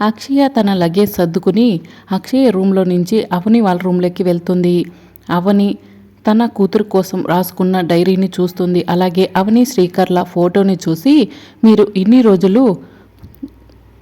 అక్షయ తన లగేజ్ సర్దుకుని అక్షయ రూమ్లో నుంచి అవని వాళ్ళ రూమ్లోకి వెళ్తుంది. అవని తన కూతురు కోసం రాసుకున్న డైరీని చూస్తుంది. అలాగే అవని శ్రీకర్ల ఫోటోని చూసి మీరు ఇన్ని రోజులు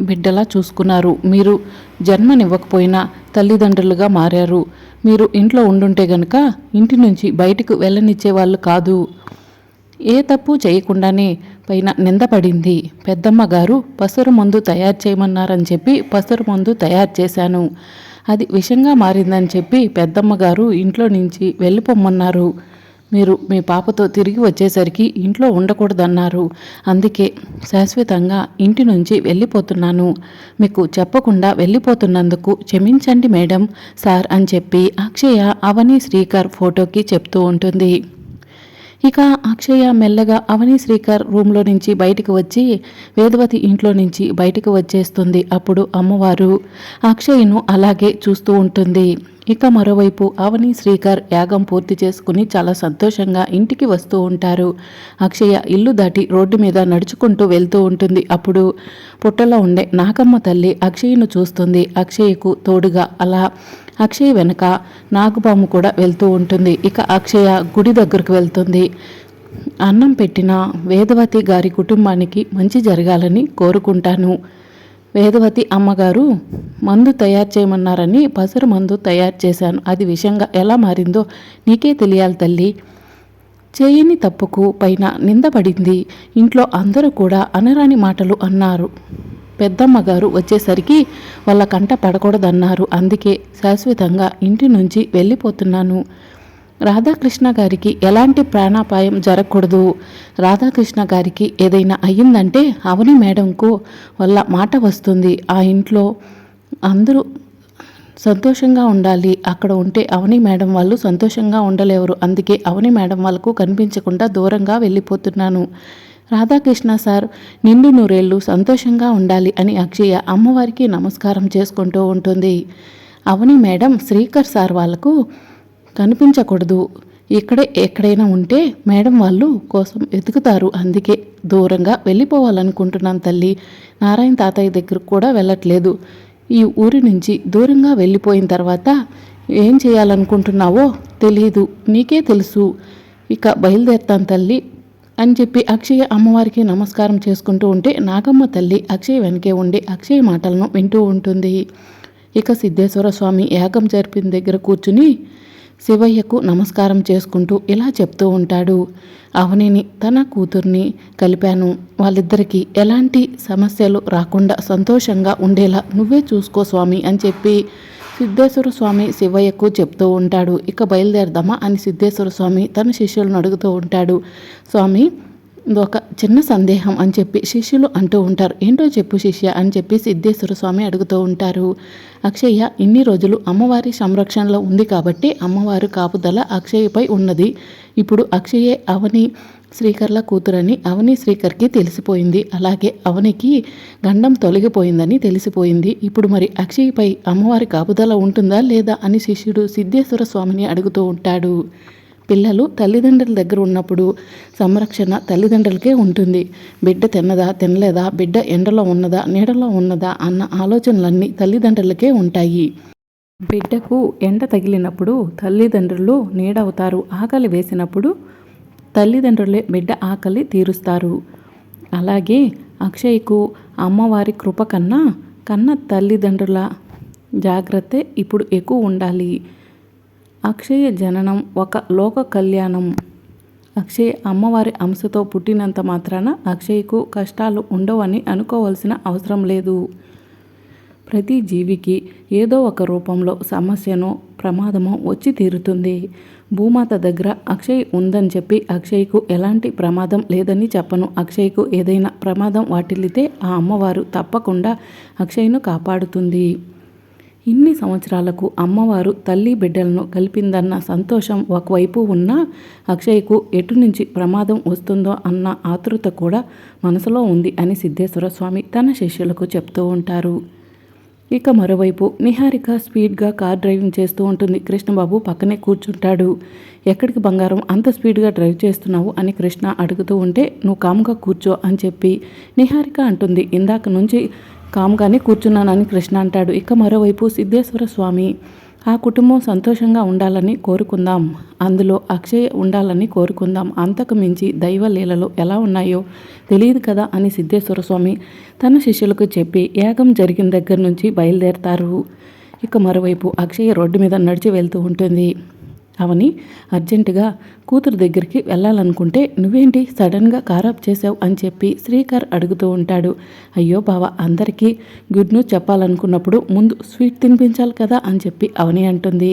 బిడ్డలా చూసుకున్నారు. మీరు జన్మనివ్వకపోయినా తల్లిదండ్రులుగా మారారు. మీరు ఇంట్లో ఉండుంటే గనుక ఇంటి నుంచి బయటకు వెళ్ళనిచ్చే వాళ్ళు కాదు. ఏ తప్పు చేయకుండానే పైన నిందపడింది పెద్దమ్మ గారు పసరు మందు తయారు చేయమన్నారని చెప్పి పసరు మందు తయారు చేశాను. అది విషంగా మారిందని చెప్పి పెద్దమ్మ గారు ఇంట్లో నుంచి వెళ్ళిపోమ్మన్నారు. మీరు మీ పాపతో తిరిగి వచ్చేసరికి ఇంట్లో ఉండకూడదన్నారు. అందుకే శాశ్వతంగా ఇంటి నుంచి వెళ్ళిపోతున్నాను. మీకు చెప్పకుండా వెళ్ళిపోతున్నందుకు క్షమించండి మేడం సార్ అని చెప్పి అక్షయ అవని శ్రీకర్ ఫోటోకి చెప్తూ ఉంటుంది. ఇక అక్షయ మెల్లగా అవని శ్రీకర్ రూమ్లో నుంచి బయటకు వచ్చి వేదవతి ఇంట్లో నుంచి బయటకు వచ్చేస్తుంది అప్పుడు అమ్మవారు అక్షయ్ను అలాగే చూస్తూ ఉంటుంది. ఇక మరోవైపు అవని శ్రీకర్ యాగం పూర్తి చేసుకుని చాలా సంతోషంగా ఇంటికి వస్తూ ఉంటారు. అక్షయ ఇల్లు దాటి రోడ్డు మీద నడుచుకుంటూ వెళ్తూ ఉంటుంది. అప్పుడు పుట్టలో ఉండే నాకమ్మ తల్లి అక్షయ్ను చూస్తుంది. అక్షయ్కు తోడుగా అలా అక్షయ్ వెనక నాగుపాము కూడా వెళ్తూ ఉంటుంది. ఇక అక్షయ గుడి దగ్గరకు వెళ్తుంది. అన్నం పెట్టిన వేదవతి గారి కుటుంబానికి మంచి జరగాలని కోరుకుంటాను. వేదవతి అమ్మగారు మందు తయారు చేయమన్నారని పసరు మందు తయారు చేశాను. అది విషంగా ఎలా మారిందో నీకే తెలియాలి తల్లి. చేయని తప్పుకు పైన నిందపడింది ఇంట్లో అందరూ కూడా అనరాని మాటలు అన్నారు. పెద్దమ్మగారు వచ్చేసరికి వాళ్ళ కంట పడకూడదన్నారు. అందుకే శాశ్వతంగా ఇంటి నుంచి వెళ్ళిపోతున్నాను. రాధాకృష్ణ గారికి ఎలాంటి ప్రాణాపాయం జరగకూడదు. రాధాకృష్ణ గారికి ఏదైనా అయ్యిందంటే అవని మేడంకు వల్ల మాట వస్తుంది. ఆ ఇంట్లో అందరూ సంతోషంగా ఉండాలి. అక్కడ ఉంటే అవని మేడం వాళ్ళు సంతోషంగా ఉండలేరు. అందుకే అవని మేడం వాళ్ళకు కనిపించకుండా దూరంగా వెళ్ళిపోతున్నాను. రాధాకృష్ణ సార్ నిండు నూరేళ్ళు సంతోషంగా ఉండాలి అని అక్షయ అమ్మవారికి నమస్కారం చేసుకుంటూ ఉంటుంది. అవని మేడం శ్రీకర్ సార్ వాళ్ళకు కనిపించకూడదు. ఇక్కడే ఎక్కడైనా ఉంటే మేడం వాళ్ళు కోసం ఎదుగుతారు. అందుకే దూరంగా వెళ్ళిపోవాలనుకుంటున్నాను తల్లి. నారాయణ తాతయ్య దగ్గరకు కూడా వెళ్ళట్లేదు. ఈ ఊరి నుంచి దూరంగా వెళ్ళిపోయిన తర్వాత ఏం చేయాలనుకుంటున్నావో తెలియదు నీకే తెలుసు. ఇక బయలుదేరుతాను తల్లి అని చెప్పి అక్షయ అమ్మవారికి నమస్కారం చేసుకుంటూ ఉంటే నాగమ్మ తల్లి అక్షయ్ వెనకే ఉండి అక్షయ్ మాటలను వింటూ ఉంటుంది. ఇక సిద్ధేశ్వర స్వామి యాగం జరిపిన దగ్గర కూర్చుని శివయ్యకు నమస్కారం చేసుకుంటూ ఇలా చెప్తూ ఉంటాడు. అవనిని తన కూతుర్ని కలిపాను. వాళ్ళిద్దరికీ ఎలాంటి సమస్యలు రాకుండా సంతోషంగా ఉండేలా నువ్వే చూసుకో స్వామి అని చెప్పి సిద్ధేశ్వర స్వామి శివయ్యకు చెప్తూ ఉంటాడు. ఇక బయలుదేరదామా అని సిద్ధేశ్వర స్వామి తన శిష్యులను అడుగుతూ ఉంటాడు. స్వామి ఒక చిన్న సందేహం అని చెప్పి శిష్యులు అంటూ ఉంటారు. ఏంటో చెప్పు శిష్య అని చెప్పి సిద్ధేశ్వర స్వామి అడుగుతూ ఉంటారు. అక్షయ్య ఇన్ని రోజులు అమ్మవారి సంరక్షణలో ఉంది కాబట్టి అమ్మవారు కాపుదల అక్షయ్యపై ఉన్నది. ఇప్పుడు అక్షయే అవని శ్రీకర్ల కూతురని అవని శ్రీకర్కి తెలిసిపోయింది. అలాగే అవనికి గండం తొలగిపోయిందని తెలిసిపోయింది. ఇప్పుడు మరి అక్షయ్పై అమ్మవారి కాపుదల ఉంటుందా లేదా అని శిష్యుడు సిద్ధేశ్వర స్వామిని అడుగుతూ ఉంటాడు. పిల్లలు తల్లిదండ్రుల దగ్గర ఉన్నప్పుడు సంరక్షణ తల్లిదండ్రులకే ఉంటుంది. బిడ్డ తిన్నదా తినలేదా బిడ్డ ఎండలో ఉన్నదా నీడలో ఉన్నదా అన్న ఆలోచనలన్నీ తల్లిదండ్రులకే ఉంటాయి. బిడ్డకు ఎండ తగిలినప్పుడు తల్లిదండ్రులు నీడవుతారు ఆకలి వేసినప్పుడు తల్లిదండ్రులే బిడ్డ ఆకలి తీరుస్తారు. అలాగే అక్షయ్కు అమ్మవారి కృప కన్నా కన్న తల్లిదండ్రుల జాగ్రత్త ఇప్పుడు ఎక్కువ ఉండాలి. అక్షయ జననం ఒక లోక కళ్యాణం. అక్షయ్ అమ్మవారి అంశతో పుట్టినంత మాత్రాన అక్షయ్కు కష్టాలు ఉండవని అనుకోవాల్సిన అవసరం లేదు. ప్రతి జీవికి ఏదో ఒక రూపంలో సమస్యనో ప్రమాదమో వచ్చి తీరుతుంది. భూమాత దగ్గర అక్షయ్ ఉందని చెప్పి అక్షయ్కు ఎలాంటి ప్రమాదం లేదని చెప్పను. అక్షయ్కు ఏదైనా ప్రమాదం వాటిల్లితే ఆ అమ్మవారు తప్పకుండా అక్షయ్ను కాపాడుతుంది. ఇన్ని సంవత్సరాలకు అమ్మవారు తల్లి బిడ్డలను కలిపిందన్న సంతోషం ఒకవైపు ఉన్నా అక్షయ్కు ఎటు నుంచి ప్రమాదం వస్తుందో అన్న ఆతృత కూడా మనసులో ఉంది అని సిద్ధేశ్వర స్వామి తన శిష్యులకు చెప్తూ ఉంటారు. ఇక మరోవైపు నిహారిక స్పీడ్గా కార్ డ్రైవింగ్ చేస్తూ ఉంటుంది. కృష్ణబాబు పక్కనే కూర్చుంటాడు. ఎక్కడికి బంగారం అంత స్పీడ్గా డ్రైవ్ చేస్తున్నావు అని కృష్ణ అడుగుతూ ఉంటే నువ్వు కాముగా కూర్చో అని చెప్పి నిహారిక అంటుంది. ఇందాక నుంచి కామ్గానే కూర్చున్నానని కృష్ణ అంటాడు. ఇక మరోవైపు సిద్ధేశ్వర స్వామి ఆ కుటుంబం సంతోషంగా ఉండాలని కోరుకుందాం. అందులో అక్షయ్ ఉండాలని కోరుకుందాం. అంతకు మించి దైవ లీలలు ఎలా ఉన్నాయో తెలియదు కదా అని సిద్ధేశ్వర స్వామి తన శిష్యులకు చెప్పి యాగం జరిగిన దగ్గర నుంచి బయలుదేరతారు. ఇక మరోవైపు అక్షయ్ రోడ్డు మీద నడిచి వెళ్తూ ఉంటుంది. అవని అర్జెంటుగా కూతురు దగ్గరికి వెళ్ళాలనుకుంటే నువ్వేంటి సడన్గా కారాప్ చేసావు అని చెప్పి శ్రీకర్ అడుగుతూ ఉంటాడు. అయ్యో బావ అందరికీ గుడ్ న్యూస్ చెప్పాలనుకున్నప్పుడు ముందు స్వీట్ తినిపించాలి కదా అని చెప్పి అవని అంటుంది.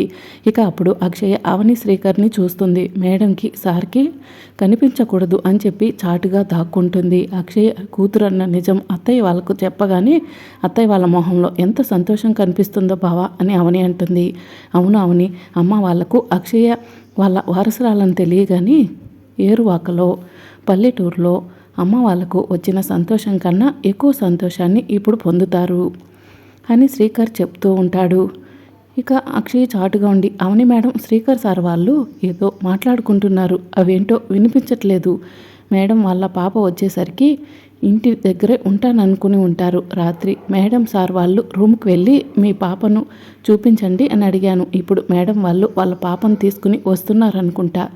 ఇక అప్పుడు అక్షయ అవని శ్రీకర్ని చూస్తుంది. మేడంకి సార్కి కనిపించకూడదు అని చెప్పి చాటుగా దాక్కుంటుంది. అక్షయ కూతురు అన్న నిజం అత్తయ్య వాళ్ళకు చెప్పగానే అత్తయ్య వాళ్ళ మొహంలో ఎంత సంతోషం కనిపిస్తుందో బావా అని అవని అంటుంది. అవును అవని అమ్మ వాళ్ళకు అక్షయ వాళ్ళ వారసురాలని తెలియగాని ఏరువాకలో పల్లెటూరులో అమ్మ వాళ్ళకు వచ్చిన సంతోషం కన్నా ఎక్కువ సంతోషాన్ని ఇప్పుడు పొందుతారు అని శ్రీకర్ చెప్తూ ఉంటాడు. ఇక అక్షయ్ చాటుగా ఉండి అవని మేడం శ్రీకర్ సార్ వాళ్ళు ఏదో మాట్లాడుకుంటున్నారు. అవేంటో వినిపించట్లేదు. మేడం వాళ్ళ పాప వచ్చేసరికి ఇంటి దగ్గరే ఉంటాననుకుని ఉంటారు. రాత్రి మేడం సార్ వాళ్ళు రూమ్కి వెళ్ళి మీ పాపను చూపించండి అని అడిగాను. ఇప్పుడు మేడం వాళ్ళు వాళ్ళ పాపను తీసుకుని వస్తున్నారనుకుంటా.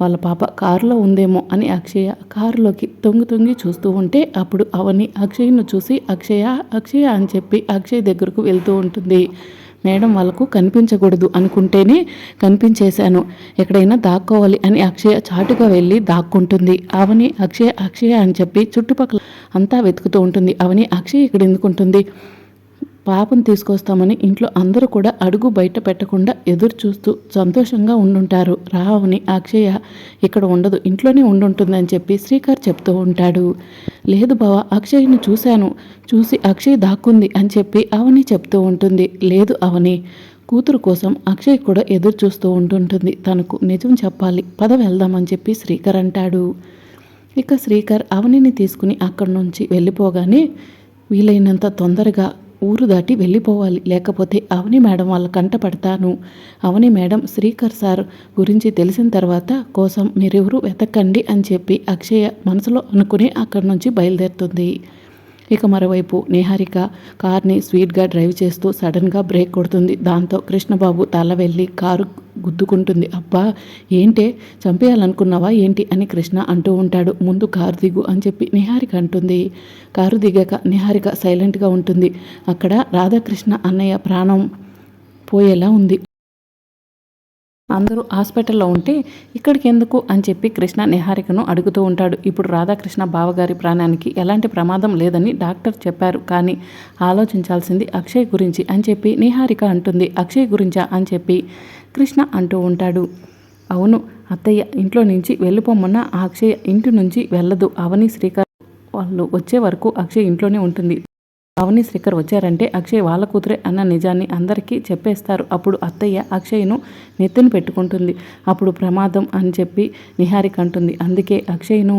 వాళ్ళ పాప కారులో ఉందేమో అని అక్షయ కారులోకి తొంగి తొంగి చూస్తూ ఉంటే అప్పుడు అవని అక్షయ్ను చూసి అక్షయ అక్షయ అని చెప్పి అక్షయ్ దగ్గరకు వెళ్తూ ఉంటుంది. మేడం వాళ్ళకు కనిపించకూడదు అనుకుంటేనే కనిపించేశాను. ఎక్కడైనా దాక్కోవాలి అని అక్షయ చాటుగా వెళ్ళి దాక్కుంటుంది. అవని అక్షయ అక్షయ అని చెప్పి చుట్టుపక్కల అంతా వెతుకుతూ ఉంటుంది. అవని అక్షయ్ ఇక్కడ ఎందుకుంటుంది? పాపను తీసుకొస్తామని ఇంట్లో అందరూ కూడా అడుగు బయట పెట్టకుండా ఎదురు చూస్తూ సంతోషంగా ఉండుంటారు. రావని అక్షయ ఇక్కడ ఉండదు ఇంట్లోనే ఉండుంటుందని చెప్పి శ్రీకర్ చెప్తూ ఉంటాడు. లేదు బావ అక్షయ్ని చూశాను. చూసి అక్షయ్ దాక్కుంది అని చెప్పి అవని చెప్తూ ఉంటుంది. లేదు అవని కూతురు కోసం అక్షయ్ కూడా ఎదురు చూస్తూ ఉంటుంటుంది తనకు నిజం చెప్పాలి పద వెళ్దామని చెప్పి శ్రీకర్ అంటాడు. ఇక శ్రీకర్ అవనిని తీసుకుని అక్కడి నుంచి వెళ్ళిపోగానే వీలైనంత తొందరగా ఊరు దాటి వెళ్ళిపోవాలి. లేకపోతే అవని మేడం వాళ్ళ కంట పడతాను. అవని మేడం శ్రీకర్ సార్ గురించి తెలిసిన తర్వాత కోసం మీరెవరు వెతకండి అని చెప్పి అక్షయ మనసులో అనుకుని అక్కడి నుంచి బయలుదేరుతుంది. ఇక మరోవైపు నిహారిక కార్ని స్వీట్గా డ్రైవ్ చేస్తూ సడన్గా బ్రేక్ కొడుతుంది. దాంతో కృష్ణబాబు తల వెళ్ళి కారు గుద్దుకుంటుంది. అబ్బా ఏంటే? చంపేయాలనుకున్నావా ఏంటి? అని కృష్ణ అంటూ ఉంటాడు. ముందు కారు దిగు అని చెప్పి నిహారిక అంటుంది. కారు దిగాక నిహారిక సైలెంట్గా ఉంటుంది. అక్కడ రాధాకృష్ణ అన్నయ్య ప్రాణం పోయేలా ఉంది. అందరూ హాస్పిటల్లో ఉంటే ఇక్కడికి ఎందుకు అని చెప్పి కృష్ణ నిహారికను అడుగుతూ ఉంటాడు. ఇప్పుడు రాధాకృష్ణ బావగారి ప్రాణానికి ఎలాంటి ప్రమాదం లేదని డాక్టర్ చెప్పారు. కానీ ఆలోచించాల్సింది అక్షయ్ గురించి అని చెప్పి నిహారిక అంటుంది. అక్షయ్ గురించా అని చెప్పి కృష్ణ అంటూ ఉంటాడు. అవును అత్తయ్య ఇంట్లో నుంచి వెళ్ళిపోమన్న అక్షయ్ ఇంటి నుంచి వెళ్ళదు. అవని శ్రీకర్ వాళ్ళు వచ్చే వరకు అక్షయ్ ఇంట్లోనే ఉంటుంది. అవని శ్రీకర్ వచ్చారంటే అక్షయ్ వాళ్ళ కూతురే అన్న నిజాన్ని అందరికీ చెప్పేస్తారు. అప్పుడు అత్తయ్య అక్షయ్ను నెత్తిని పెట్టుకుంటుంది. అప్పుడు ప్రమాదం అని చెప్పి నిహారిక అంటుంది. అందుకే అక్షయ్ను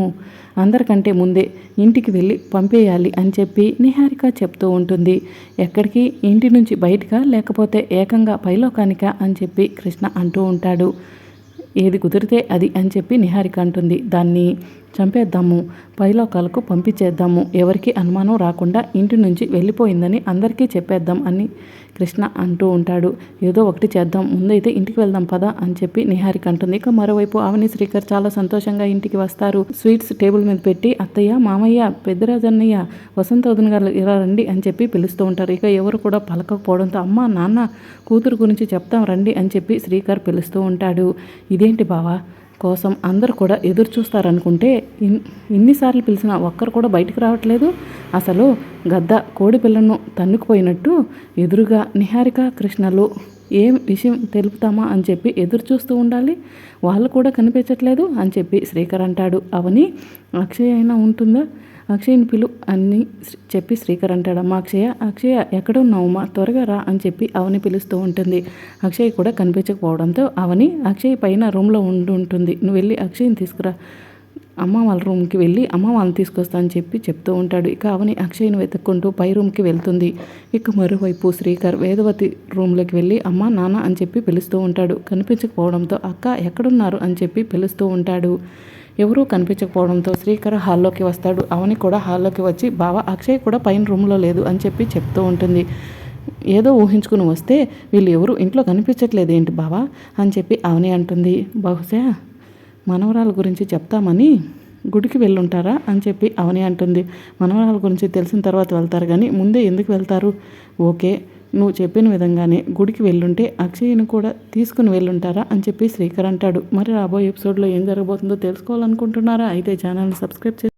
అందరికంటే ముందే ఇంటికి వెళ్ళి పంపేయాలి అని చెప్పి నిహారిక చెప్తూ ఉంటుంది. ఎక్కడికి? ఇంటి నుంచి బయటగా లేకపోతే ఏకంగా పైలోకానిక? అని చెప్పి కృష్ణ అంటూ ఉంటాడు. ఏది కుదిరితే అది అని చెప్పి నిహారిక అంటుంది. దాన్ని చంపేద్దాము పైలోకాలకు పంపించేద్దాము. ఎవరికి అనుమానం రాకుండా ఇంటి నుంచి వెళ్ళిపోయిందని అందరికీ చెప్పేద్దాం అని కృష్ణ అంటూ ఉంటాడు. ఏదో ఒకటి చేద్దాం ముందైతే ఇంటికి వెళ్దాం పదా అని చెప్పి నిహారిక అంటుంది. ఇక మరోవైపు అవని శ్రీకర్ చాలా సంతోషంగా ఇంటికి వస్తారు. స్వీట్స్ టేబుల్ మీద పెట్టి అత్తయ్య మామయ్య పెద్దరాజన్నయ్య వసంత వదిన గారు ఇలా రండి అని చెప్పి పిలుస్తూ ఉంటారు. ఇక ఎవరు కూడా పలకపోవడంతో అమ్మ నాన్న కూతురు గురించి చెప్తాం రండి అని చెప్పి శ్రీకర్ పిలుస్తూ ఉంటాడు. ఇదేంటి బావా? కోసం అందరు కూడా ఎదురు చూస్తారనుకుంటే ఇన్ ఇన్నిసార్లు పిలిచినా ఒక్కరు కూడా బయటకు రావట్లేదు. అసలు గద్ద కోడి పిల్లను తన్నుకుపోయినట్టు ఎదురుగా నిహారిక కృష్ణలు ఏం విషయం తెలుపుతామా అని చెప్పి ఎదురు చూస్తూ ఉండాలి. వాళ్ళు కూడా కనిపించట్లేదు అని చెప్పి శ్రీకర్ అంటాడు. అవని అక్షయ అయినా ఉంటుందా? అక్షయ్ని పిలు అని చెప్పి శ్రీకర్ అంటాడు. అక్షయ అక్షయ ఎక్కడ ఉన్నావమ్మా త్వరగా రా అని చెప్పి అవని పిలుస్తూ ఉంటుంది. అక్షయ్ కూడా కనిపించకపోవడంతో అవని అక్షయ్ పైన రూమ్లో ఉండి ఉంటుంది నువ్వు వెళ్ళి అక్షయ్ని తీసుకురా. అమ్మ వాళ్ళ రూమ్కి వెళ్ళి అమ్మ వాళ్ళని తీసుకొస్తా అని చెప్పి చెప్తూ ఉంటాడు. ఇక అవని అక్షయ్ని వెతుక్కుంటూ పై రూమ్కి వెళ్తుంది. ఇక మరోవైపు శ్రీకర్ వేదవతి రూమ్లోకి వెళ్ళి అమ్మ నాన్న అని చెప్పి పిలుస్తూ ఉంటాడు. కనిపించకపోవడంతో అక్క ఎక్కడున్నారు? అని చెప్పి పిలుస్తూ ఉంటాడు. ఎవరూ కనిపించకపోవడంతో శ్రీకర్ హాల్లోకి వస్తాడు. అవని కూడా హాల్లోకి వచ్చి బావ అక్షయ్ కూడా పైన రూమ్లో లేదు అని చెప్పి చెప్తూ ఉంటుంది. ఏదో ఊహించుకుని వస్తే వీళ్ళు ఎవరు ఇంట్లో కనిపించట్లేదు ఏంటి బావా? అని చెప్పి అవని అంటుంది. బహుశా మనవరాల గురించి చెప్తామని గుడికి వెళ్ళుంటారా? అని చెప్పి అవని అంటుంది. మనవరాల గురించి తెలిసిన తర్వాత వెళ్తారు కానీ ముందే ఎందుకు వెళ్తారు? ఓకే నువ్వు చెప్పిన విధంగానే గుడికి వెళ్ళుంటే అక్షయ్యను కూడా తీసుకుని వెళ్ళుంటారా? అని చెప్పి శ్రీకర్ అంటాడు. మరి రాబోయే ఎపిసోడ్లో ఏం జరగబోతుందో తెలుసుకోవాలనుకుంటున్నారా? అయితే ఛానల్ని సబ్స్క్రైబ్ చేసి